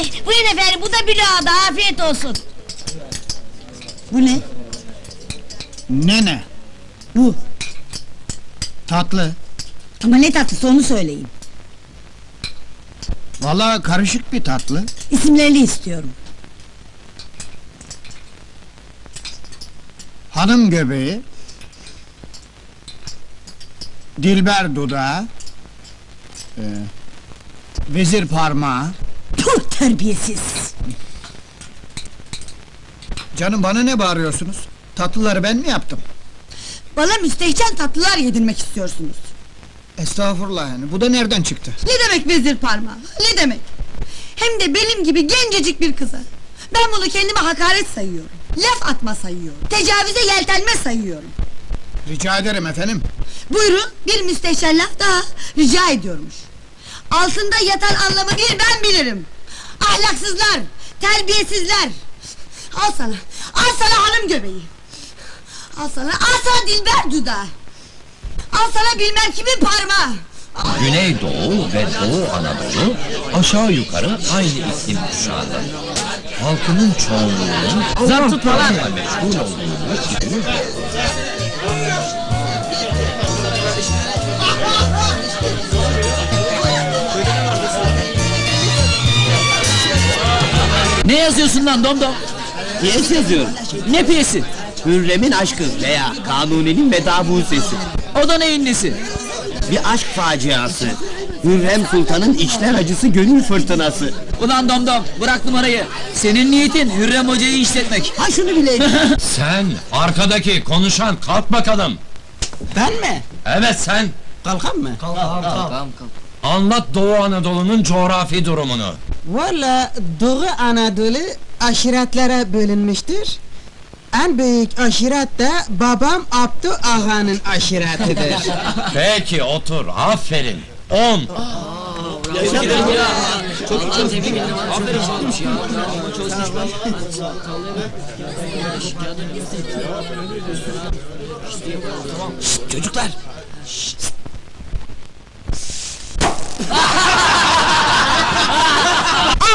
Ay, buyurun efendim, bu da bülağda, afiyet olsun. Bu ne? Nene, Bu. tatlı. Ama ne tatlısı onu söyleyin. Vallahi karışık bir tatlı. İsimlerini istiyorum. Hanım göbeği. Dilber dudağı. ee, vezir parmağı. Terbiyesiz! Canım bana ne bağırıyorsunuz? Tatlıları ben mi yaptım? Bana müstehcen tatlılar yedirmek istiyorsunuz. Estağfurullah yani. Bu da nereden çıktı? Ne demek vezir parmağı? Ne demek? Hem de benim gibi gencecik bir kıza. Ben bunu kendime hakaret sayıyorum. Laf atma sayıyorum. Tecavüze yeltenme sayıyorum. Rica ederim efendim. Buyurun bir müstehcen laf daha rica ediyormuş. Altında yatan anlamı bir ben bilirim. Ahlaksızlar, terbiyesizler. Al sana, al sana hanım göbeği. Al sana, al sana dilber dudağı. Al sana bilmem kimin parmağı. Güneydoğu ve Doğu Anadolu aşağı yukarı aynı iklim kuşağıdır. Halkının çoğunluğunun Zar tutma lan! meşgul olduğunu yazıyorsun lan domdom? Piyes yazıyorum. Ne piyesi? Hürrem'in aşkı veya Kanuni'nin veda sesi. O da neyin nesi? Bir aşk faciası. Hürrem Sultan'ın içler acısı gönül fırtınası. Ulan domdom bırak numarayı. Senin niyetin Hürrem Hoca'yı işletmek. Ha şunu bileyim. Sen arkadaki konuşan kalk bakalım. ben mi? Evet sen Kalkan mı? anlat Doğu Anadolu'nun coğrafi durumunu. Valla Doğu Anadolu aşiretlere bölünmüştür. En büyük aşiret de babam Abdü Ağa'nın aşiretidir. Peki otur aferin. On. Çocuklar.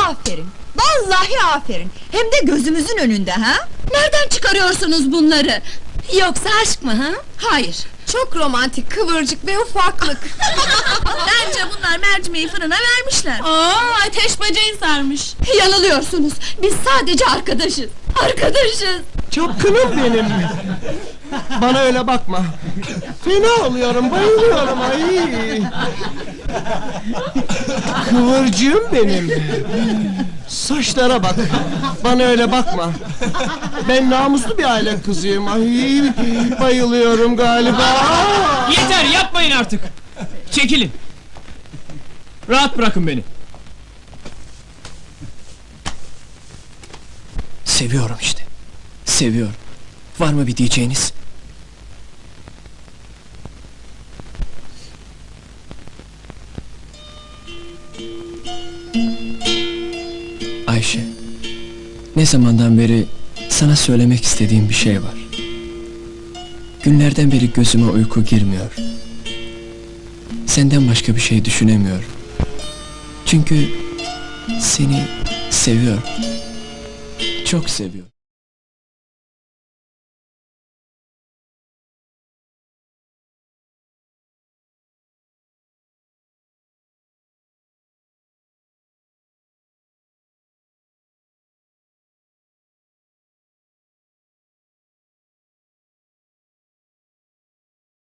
Aferin. Vallahi aferin. Hem de gözümüzün önünde ha? Nereden çıkarıyorsunuz bunları? Yoksa aşk mı ha? Hayır. Çok romantik, kıvırcık ve ufaklık. Bence bunlar mercimeği fırına vermişler. Aa, ateş bacayı sarmış. Yanılıyorsunuz. Biz sadece arkadaşız. Arkadaşız. Çapkınım benim. Bana öyle bakma. Fena oluyorum, bayılıyorum ay. Kıvırcığım benim. Saçlara bak. Bana öyle bakma. Ben namuslu bir aile kızıyım. Ay bayılıyorum galiba. Yeter yapmayın artık. Çekilin. Rahat bırakın beni. Seviyorum işte. Seviyorum. Var mı bir diyeceğiniz? Ayşe. Ne zamandan beri sana söylemek istediğim bir şey var. Günlerden beri gözüme uyku girmiyor. Senden başka bir şey düşünemiyorum. Çünkü seni seviyorum. Çok seviyorum.